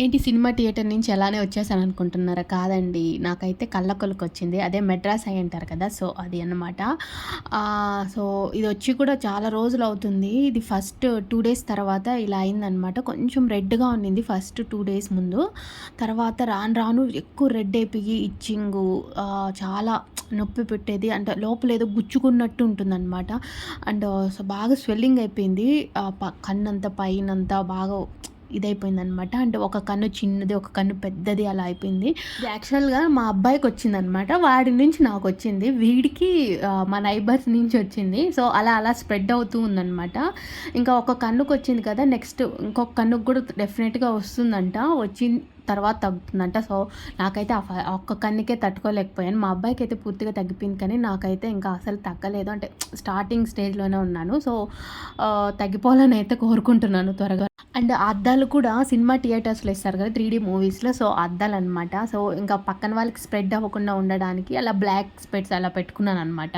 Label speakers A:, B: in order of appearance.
A: ఏంటి cinema theatre నుంచి ఎలానే వచ్చేసాను అనుకుంటున్నారా? కాదండి. నాకైతే కళ్ళ కొలుకు వచ్చింది అదే మెడ్రాస్ అయి అంటారు కదా సో అది అనమాట సో ఇది వచ్చి కూడా చాలా రోజులు అవుతుంది. ఇది ఫస్ట్ టూ డేస్ తర్వాత ఇలా అయిందనమాట కొంచెం రెడ్గా ఉండింది ఫస్ట్ టూ డేస్ ముందు. తర్వాత రాను రాను ఎక్కువ రెడ్ అయిపోయి ఇచ్చింగు చాలా నొప్పి పెట్టేది. అంటే లోపల ఏదో గుచ్చుకున్నట్టు ఉంటుందన్నమాట. అండ్ సో బాగా స్వెల్లింగ్ అయిపోయింది. కన్నంతా పైనంతా బాగా ఇదైపోయిందనమాట. అంటే ఒక కన్ను చిన్నది ఒక కన్ను పెద్దది అలా అయిపోయింది. యాక్చువల్గా మా అబ్బాయికి వచ్చిందనమాట. వాడి నుంచి నాకు వచ్చింది. వీడికి మా నైబర్స్ నుంచి వచ్చింది. సో అలా అలా స్ప్రెడ్ అవుతూ ఉందనమాట. ఇంకా ఒక కన్నుకు వచ్చింది కదా నెక్స్ట్ ఇంకొక కన్నుకు కూడా డెఫినెట్గా వస్తుందంట. వచ్చి తర్వాత తగ్గుతుందంట. సో నాకైతే ఆ ఒక్క కన్నుకే తట్టుకోలేకపోయాను. మా అబ్బాయికి అయితే పూర్తిగా తగ్గిపోయింది కానీ నాకైతే ఇంకా అసలు తగ్గలేదు. అంటే స్టార్టింగ్ స్టేజ్లోనే ఉన్నాను. సో తగ్గిపోవాలని అయితే కోరుకుంటున్నాను త్వరగా. అండ్ అద్దాలు కూడా సినిమా థియేటర్స్లో ఇస్తారు కదా త్రీ డీ మూవీస్లో. సో అద్దాలు అనమాట సో ఇంకా పక్కన వాళ్ళకి స్ప్రెడ్ అవ్వకుండా ఉండడానికి అలా బ్లాక్ స్పెట్స్ అలా పెట్టుకున్నాను అనమాట